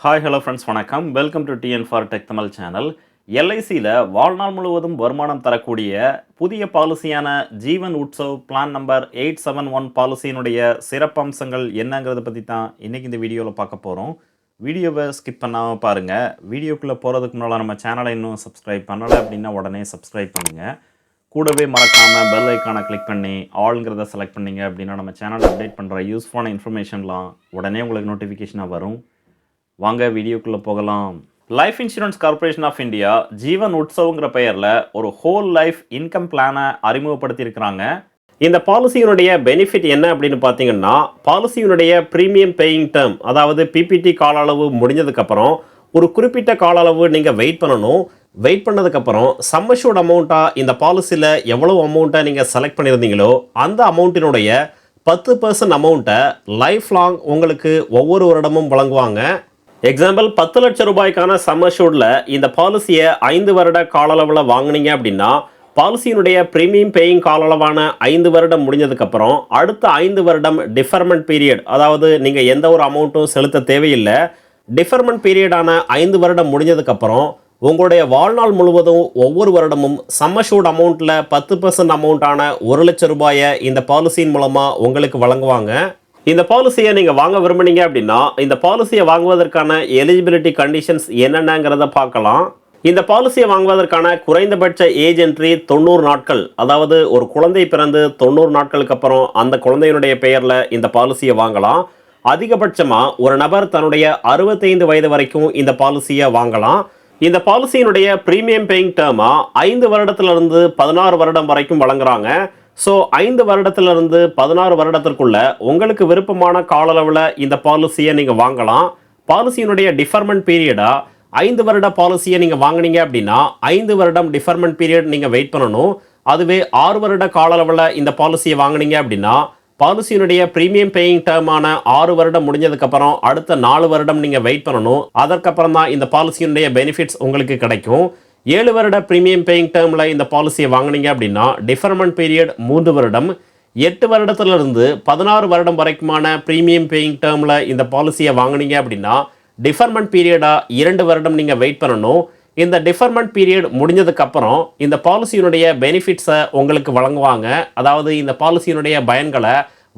Hi hello friends வணக்கம். Welcome to TN for tech Tamil channel எல்ஐசியில் வாழ்நாள் முழுவதும் வருமானம் தரக்கூடிய புதிய பாலிசியான Jeevan Utsav plan number eight seven one பாலிசியினுடைய சிறப்பம்சங்கள் என்னங்கிறத பற்றி தான் இன்றைக்கி இந்த வீடியோவில் பார்க்க போகிறோம் வீடியோவை ஸ்கிப் பண்ணாமல் பாருங்கள் வீடியோக்குள்ளே போகிறதுக்கு முன்னால் நம்ம சேனலை இன்னும் சப்ஸ்கிரைப் பண்ணலை அப்படின்னா உடனே சப்ஸ்கிரைப் பண்ணுங்கள் கூடவே மறக்காமல் பெல் ஐக்கானை கிளிக் பண்ணி ஆளுங்கிறத செலக்ட் பண்ணிங்க அப்படின்னா நம்ம சேனல் அப்டேட் பண்ணுற யூஸ்ஃபுல்லான இன்ஃபர்மேஷன்லாம் உடனே உங்களுக்கு நோட்டிஃபிகேஷனாக வரும். வாங்க வீடியோக்குள்ளே போகலாம். Life insurance corporation of India Jeevan உற்சவங்கிற பெயரில் ஒரு ஹோல் லைஃப் இன்கம் பிளானை அறிமுகப்படுத்தியிருக்கிறாங்க. இந்த பாலிசியினுடைய பெனிஃபிட் என்ன அப்படின்னு பார்த்தீங்கன்னா பாலிசியினுடைய ப்ரீமியம் பேயிங் டேர்ம் அதாவது பிபிடி கால அளவு முடிஞ்சதுக்கப்புறம் ஒரு குறிப்பிட்ட கால அளவு நீங்கள் வெயிட் பண்ணணும். வெயிட் பண்ணதுக்கப்புறம் சம்மஷூர்ட் அமௌண்ட்டாக இந்த பாலிசியில் எவ்வளோ அமௌண்ட்டை நீங்கள் செலக்ட் பண்ணியிருந்தீங்களோ அந்த அமௌண்ட்டினுடைய பத்து பர்சன்ட் அமௌண்ட்டை லைஃப் லாங் உங்களுக்கு ஒவ்வொரு வருடமும் வழங்குவாங்க. எக்ஸாம்பிள் பத்து லட்சம் ரூபாய்க்கான சம்மர்ஷூட்டில் இந்த பாலிசியை ஐந்து வருட கால அளவில் வாங்குனீங்க அப்படின்னா பாலிசியினுடைய ப்ரீமியம் பேயிங் கால அளவான ஐந்து வருடம் முடிஞ்சதுக்கப்புறம் அடுத்த ஐந்து வருடம் டிஃபர்மெண்ட் பீரியட் அதாவது நீங்கள் எந்த ஒரு அமௌண்ட்டும் செலுத்த தேவையில்லை டிஃபர்மெண்ட் பீரியடான ஐந்து வருடம் முடிஞ்சதுக்கப்புறம் உங்களுடைய வாழ்நாள் முழுவதும் ஒவ்வொரு வருடமும் சம்மஷூட் அமௌண்ட்டில் பத்து பர்சன்ட் அமௌண்ட்டான ஒரு லட்சம் ரூபாயை இந்த பாலிசியின் மூலமாக உங்களுக்கு வழங்குவாங்க. இந்த பாலிசியை நீங்கள் வாங்க விரும்புனீங்க அப்படின்னா இந்த பாலிசியை வாங்குவதற்கான எலிஜிபிலிட்டி கண்டிஷன்ஸ் என்னென்னங்கிறத பார்க்கலாம். இந்த பாலிசியை வாங்குவதற்கான குறைந்தபட்ச ஏஜ் என்ட்ரி தொண்ணூறு நாட்கள் அதாவது ஒரு குழந்தை பிறந்து தொண்ணூறு நாட்களுக்கு அப்புறம் அந்த குழந்தையினுடைய பெயரில் இந்த பாலிசியை வாங்கலாம். அதிகபட்சமாக ஒரு நபர் தன்னுடைய அறுபத்தைந்து வயது வரைக்கும் இந்த பாலிசியை வாங்கலாம். இந்த பாலிசியினுடைய ப்ரீமியம் பேயிங் டேர்மாக ஐந்து வருடத்திலிருந்து பதினாறு வருடம் வரைக்கும் வழங்குறாங்க. ஸோ ஐந்து வருடத்திலிருந்து பதினாறு வருடத்திற்குள்ள உங்களுக்கு விருப்பமான கால அளவில் இந்த பாலிசியை நீங்கள் வாங்கலாம். பாலிசியினுடைய டிஃபர்மெண்ட் பீரியடாக ஐந்து வருட பாலிசியை நீங்கள் வாங்குனீங்க அப்படின்னா ஐந்து வருடம் டிஃபர்மெண்ட் பீரியட் நீங்கள் வெயிட் பண்ணணும். அதுவே ஆறு வருட கால அளவில் இந்த பாலிசியை வாங்குனீங்க அப்படின்னா பாலிசியினுடைய ப்ரீமியம் பேயிங் டேர்மான ஆறு வருடம் முடிஞ்சதுக்கப்புறம் அடுத்த நாலு வருடம் நீங்கள் வெயிட் பண்ணணும். அதற்கப்புறம் தான் இந்த பாலிசியினுடைய பெனிஃபிட்ஸ் உங்களுக்கு கிடைக்கும். ஏழு வருட ப்ரீமியம் பேயிங் டேர்மில் இந்த பாலிசியை வாங்குனீங்க அப்படின்னா டிஃபர்மெண்ட் பீரியட் மூன்று வருடம். எட்டு வருடத்திலிருந்து பதினாறு வருடம் வரைக்குமான ப்ரீமியம் பேயிங் டேர்மில் இந்த பாலிசியை வாங்குனீங்க அப்படின்னா டிஃபர்மெண்ட் பீரியடாக இரண்டு வருடம் நீங்கள் வெயிட் பண்ணணும். இந்த டிஃபர்மெண்ட் பீரியட் முடிஞ்சதுக்கப்புறம் இந்த பாலிசியினுடைய பெனிஃபிட்ஸை உங்களுக்கு வழங்குவாங்க. அதாவது இந்த பாலிசியினுடைய பயன்களை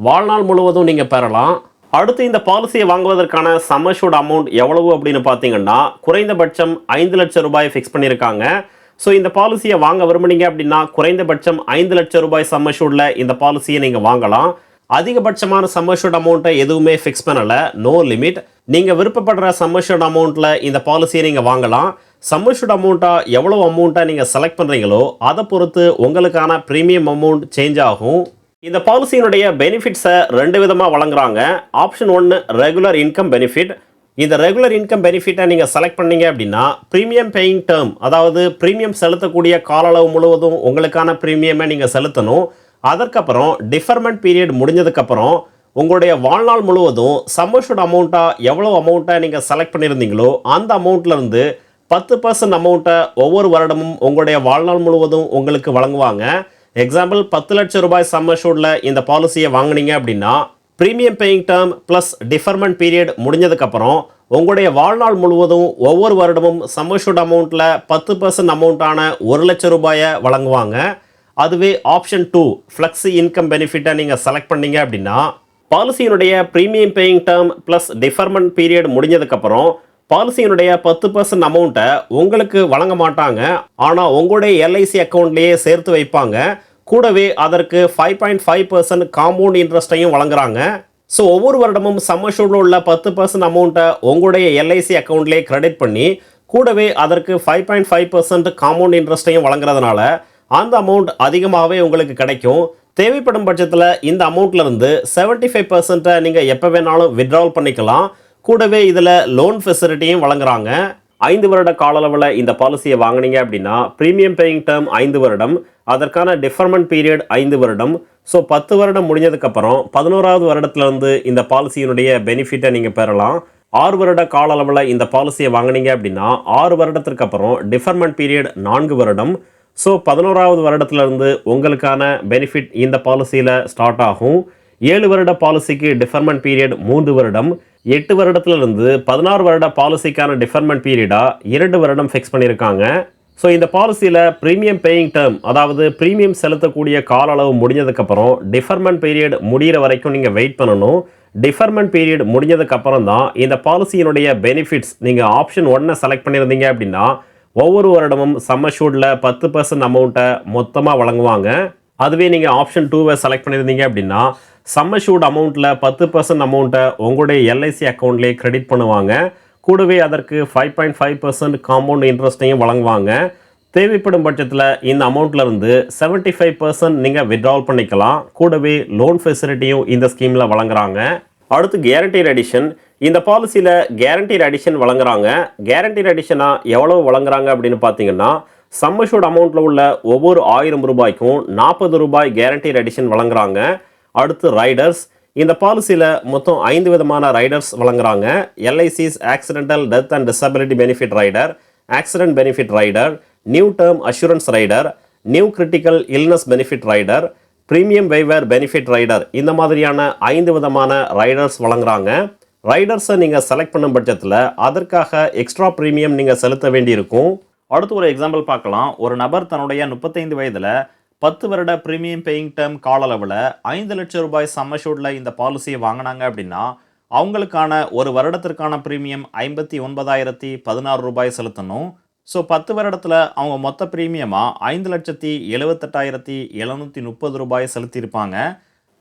வாழ்நாள் முழுவதும் நீங்கள் பெறலாம். அடுத்து இந்த பாலிசியை வாங்குவதற்கான சம்மஷூட் அமௌண்ட் எவ்வளவு அப்படின்னு பார்த்தீங்கன்னா குறைந்தபட்சம் ஐந்து லட்சம் ரூபாய் ஃபிக்ஸ் பண்ணியிருக்காங்க. ஸோ இந்த பாலிசியை வாங்க விரும்புனீங்க அப்படின்னா குறைந்தபட்சம் ஐந்து லட்சம் ரூபாய் சம்மஷூட்டில் இந்த பாலிசியை நீங்கள் வாங்கலாம். அதிகபட்சமான சம்மஷூட் அமௌண்ட்டை எதுவுமே ஃபிக்ஸ் பண்ணலை. நோ லிமிட் நீங்கள் விருப்பப்படுற சம்மஷூட் அமௌண்ட்டில் இந்த பாலிசியை நீங்கள் வாங்கலாம். சம்மஷூட் அமௌண்ட்டாக எவ்வளோ அமௌண்ட்டை நீங்கள் செலக்ட் பண்ணுறீங்களோ அதை பொறுத்து உங்களுக்கான ப்ரீமியம் அமௌண்ட் சேஞ்ச் ஆகும். இந்த பாலிசியினுடைய பெனிஃபிட்ஸை ரெண்டு விதமாக வழங்குறாங்க. ஆப்ஷன் ஒன்று ரெகுலர் இன்கம் பெனிஃபிட் இந்த ரெகுலர் இன்கம் பெனிஃபிட்டை நீங்கள் செலக்ட் பண்ணீங்க அப்படின்னா ப்ரீமியம் பேயிங் டேர்ம் அதாவது ப்ரீமியம் செலுத்தக்கூடிய கால அளவு முழுவதும் உங்களுக்கான ப்ரீமியமே நீங்கள் செலுத்தணும். அதற்கப்புறம் டிஃபர்மெண்ட் பீரியட் முடிஞ்சதுக்கப்புறம் உங்களுடைய வாழ்நாள் முழுவதும் சம்மர்ஷுட் அமௌண்ட்டாக எவ்வளோ அமௌண்ட்டை நீங்கள் செலக்ட் பண்ணியிருந்தீங்களோ அந்த அமௌண்ட்லேருந்து பத்து பர்சன்ட் அமௌண்ட்டை ஒவ்வொரு வருடமும் உங்களுடைய வாழ்நாள் முழுவதும் உங்களுக்கு வழங்குவாங்க. எக்ஸாம்பிள் பத்து லட்சம் ரூபாய் சம்மர்ஷூட்டில் இந்த பாலிசியை வாங்குனீங்க அப்படின்னா premium paying term plus deferment period முடிஞ்சதுக்கப்புறம் உங்களுடைய வாழ்நாள் முழுவதும் ஒவ்வொரு வருடமும் சம்மர்ஷூட் அமௌண்ட்டில் பத்து பர்சன்ட் அமௌண்ட்டான ஒரு லட்சம் ரூபாயை வழங்குவாங்க. அதுவே ஆப்ஷன் டூ ஃப்ளெக்ஸி இன்கம் பெனிஃபிட்டை நீங்கள் செலக்ட் பண்ணீங்க அப்படின்னா பாலிசியினுடைய premium paying term plus deferment period முடிஞ்சதுக்கப்புறம் பாலிசியினுடைய பத்து பர்சன்ட் அமௌண்ட்டை உங்களுக்கு வழங்க மாட்டாங்க. ஆனால் உங்களுடைய எல்ஐசி அக்கௌண்ட்லேயே சேர்த்து வைப்பாங்க. கூடவே அதற்கு five point five percent compound இன்ட்ரெஸ்ட்டையும் வழங்குறாங்க. ஸோ ஒவ்வொரு வருடமும் சம்மர்ஷூடில் உள்ள பத்து பர்சன்ட் அமௌண்ட்டை உங்களுடைய எல்ஐசி அக்கௌண்ட்லேயே கிரெடிட் பண்ணி கூடவே அதற்கு five point five percent compound இன்ட்ரெஸ்ட்டையும் வழங்குறதுனால அந்த அமௌண்ட் அதிகமாகவே உங்களுக்கு கிடைக்கும். தேவைப்படும் பட்சத்தில் இந்த அமௌண்ட்லேருந்து செவன்ட்டி ஃபைவ் பர்சன்ட்டை நீங்கள் எப்போ வேணாலும் வித்ட்ரால் பண்ணிக்கலாம். கூடவே இதில் லோன் ஃபெசிலிட்டியும் வழங்குறாங்க. ஐந்து வருட கால அளவில் இந்த பாலிசியை வாங்குனீங்க அப்படின்னா ப்ரீமியம் பேயிங் டேர்ம் ஐந்து வருடம் அதற்கான டிஃபர்மெண்ட் பீரியட் ஐந்து வருடம். ஸோ பத்து வருடம் முடிஞ்சதுக்கப்புறம் பதினோராவது வருடத்துலேருந்து இந்த பாலிசியினுடைய பெனிஃபிட்டை நீங்கள் பெறலாம். ஆறு வருட கால அளவில் இந்த பாலிசியை வாங்குனீங்க அப்படின்னா ஆறு வருடத்திற்கு அப்புறம் டிஃபர்மெண்ட் பீரியட் நான்கு வருடம். ஸோ பதினோராவது வருடத்துலேருந்து உங்களுக்கான பெனிஃபிட் இந்த பாலிசியில் ஸ்டார்ட் ஆகும். ஏழு வருட பாலிசிக்கு டிஃபர்மெண்ட் பீரியட் மூன்று வருடம். எட்டு வருடத்துலேருந்து பதினாறு வருட பாலிசிக்கான டிஃபர்மெண்ட் பீரியடாக இரண்டு வருடம் ஃபிக்ஸ் பண்ணியிருக்காங்க. ஸோ இந்த பாலிசியில் ப்ரீமியம் பேயிங் டேர்ம் அதாவது ப்ரீமியம் செலுத்தக்கூடிய கால அளவு முடிஞ்சதுக்கப்புறம் டிஃபர்மெண்ட் பீரியட் முடிகிற வரைக்கும் நீங்கள் வெயிட் பண்ணணும். டிஃபர்மெண்ட் பீரியட் முடிஞ்சதுக்கப்புறம் தான் இந்த பாலிசியினுடைய பெனிஃபிட்ஸ் நீங்கள் ஆப்ஷன் ஒன்னை செலக்ட் பண்ணியிருந்தீங்க அப்படின்னா ஒவ்வொரு வருடமும் சம்மஷூட்டில் பத்து பர்சன்ட் அமௌண்ட்டை மொத்தமாக வழங்குவாங்க. அதுவே நீங்கள் ஆப்ஷன் டூவை செலக்ட் பண்ணியிருந்தீங்க அப்படின்னா சம்மஷூட் அமௌண்ட்டில் பத்து பர்சன்ட் அமௌண்ட்டை உங்களுடைய எல்ஐசி அக்கௌண்ட்லேயே கிரெடிட் பண்ணுவாங்க. கூடவே அதற்கு five point five percent compound இன்ட்ரெஸ்ட்டையும் வழங்குவாங்க. தேவைப்படும் பட்சத்தில் இந்த அமௌண்ட்லேருந்து செவன்ட்டி ஃபைவ் பர்சன்ட் நீங்கள் விட்ராவல் பண்ணிக்கலாம். கூடவே லோன் ஃபெசிலிட்டியும் இந்த ஸ்கீமில் வழங்குறாங்க. அடுத்து கேரண்டி ரெடிஷன் இந்த பாலிசியில் கேரண்டீர் ரெடிஷன் வழங்குறாங்க. கேரண்டி எடிஷனாக எவ்வளவு வழங்குறாங்க அப்படின்னு பார்த்தீங்கன்னா சம்மஷூட் அமௌண்ட்டில் உள்ள ஒவ்வொரு ஆயிரம் ரூபாய்க்கும் நாற்பது ரூபாய் கேரண்டி ரெடிஷன் வழங்குறாங்க. அடுத்து ரைடர்ஸ் இந்த பாலிசியில் மொத்தம் ஐந்து விதமான ரைடர்ஸ் வழங்குறாங்க. LIC's accidental death and disability benefit rider accident benefit rider new term assurance rider new critical illness benefit rider premium waiver benefit rider இந்த மாதிரியான ஐந்து விதமான ரைடர்ஸ் வழங்குறாங்க. ரைடர்ஸை நீங்கள் செலக்ட் பண்ணும் பட்சத்தில் அதற்காக எக்ஸ்ட்ரா ப்ரீமியம் நீங்கள் செலுத்த வேண்டியிருக்கும். அடுத்து ஒரு எக்ஸாம்பிள் பார்க்கலாம். ஒரு நபர் தன்னுடைய முப்பத்தைந்து வயதில் பத்து வருட ப்ரீமியம் பேயிங் டேர்ம் கால அளவில் ஐந்து லட்சம் ரூபாய் சம்மஷூட்டில் இந்த பாலிசியை வாங்கினாங்க அப்படின்னா அவங்களுக்கான ஒரு வருடத்திற்கான ப்ரீமியம் ஐம்பத்தி ஒன்பதாயிரத்தி பதினாறு ரூபாய் செலுத்தணும். ஸோ பத்து வருடத்தில் அவங்க மொத்த ப்ரீமியமாக ஐந்து லட்சத்தி எழுபத்தெட்டாயிரத்தி எழுநூற்றி முப்பது ரூபாய் செலுத்தியிருப்பாங்க.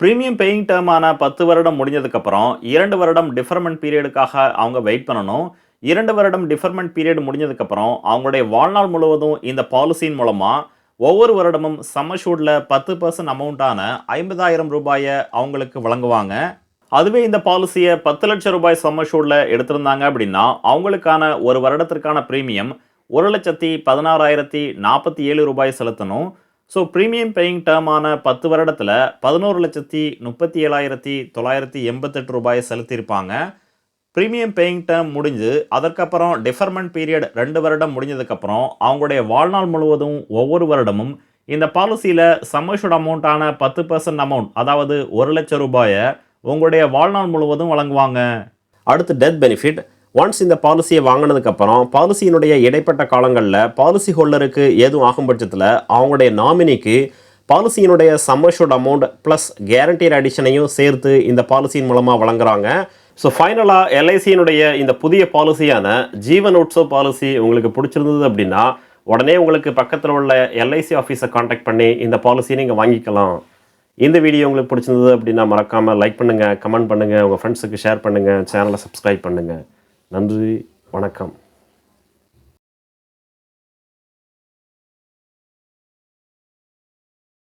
ப்ரீமியம் பேயிங் டேர்மான பத்து வருடம் முடிஞ்சதுக்கப்புறம் இரண்டு வருடம் டிஃபர்மெண்ட் பீரியடுக்காக அவங்க வெயிட் பண்ணணும். இரண்டு வருடம் டிஃபர்மெண்ட் பீரியட் முடிஞ்சதுக்கப்புறம் அவங்களுடைய வாழ்நாள் முழுவதும் இந்த பாலிசியின் மூலமாக ஒவ்வொரு வருடமும் சம்மஷூட்டில் பத்து பர்சன்ட் அமௌண்ட்டான ஐம்பதாயிரம் ரூபாயை அவங்களுக்கு வழங்குவாங்க. அதுவே இந்த பாலிசியை பத்து லட்சம் ரூபாய் சம்மஷூட்டில் எடுத்திருந்தாங்க அப்படின்னா அவங்களுக்கான ஒரு வருடத்திற்கான ப்ரீமியம் ஒரு லட்சத்தி பதினாறாயிரத்தி நாற்பத்தி ஏழு ரூபாய் செலுத்தணும். ஸோ ப்ரீமியம் பேயிங் டேர்மான பத்து வருடத்தில் பதினோரு லட்சத்தி முப்பத்தி ஏழாயிரத்தி தொள்ளாயிரத்தி எண்பத்தெட்டு ரூபாய் செலுத்தியிருப்பாங்க. ப்ரீமியம் பேயிங் டேர்ம் முடிஞ்சு அதற்கப்புறம் டிஃபர்மெண்ட் பீரியட் ரெண்டு வருடம் முடிஞ்சதுக்கப்புறம் அவங்களுடைய வாழ்நாள் முழுவதும் ஒவ்வொரு வருடமும் இந்த பாலிசியில் சம்மஷூட் அமௌண்ட்டான பத்து பர்சன்ட் அமௌண்ட் அதாவது ஒரு லட்சம் ரூபாயை உங்களுடைய வாழ்நாள் முழுவதும் வழங்குவாங்க. அடுத்து டெத் பெனிஃபிட் ஒன்ஸ் இந்த பாலிசியை வாங்கினதுக்கப்புறம் பாலிசியினுடைய இடைப்பட்ட காலங்களில் பாலிசி ஹோல்டருக்கு ஏதும் ஆகும் பட்சத்தில் அவங்களுடைய நாமினிக்கு பாலிசியினுடைய sum assured amount plus guaranteed அடிஷனையும் சேர்த்து இந்த பாலிசியின் மூலமாக வழங்குறாங்க. ஸோ ஃபைனலாக எல்ஐசியினுடைய இந்த புதிய பாலிசியான ஜீவன் உற்சவ் பாலிசி உங்களுக்கு பிடிச்சிருந்தது அப்படின்னா உடனே உங்களுக்கு பக்கத்தில் உள்ள எல்ஐசி ஆஃபீஸை காண்டாக்ட் பண்ணி இந்த பாலிசியை நீங்கள் வாங்கிக்கலாம். இந்த வீடியோ உங்களுக்கு பிடிச்சிருந்தது அப்படின்னா மறக்காமல் லைக் பண்ணுங்கள் கமெண்ட் பண்ணுங்கள் உங்கள் ஃப்ரெண்ட்ஸுக்கு ஷேர் பண்ணுங்கள் சேனலை சப்ஸ்கிரைப் பண்ணுங்கள் நன்றி வணக்கம்.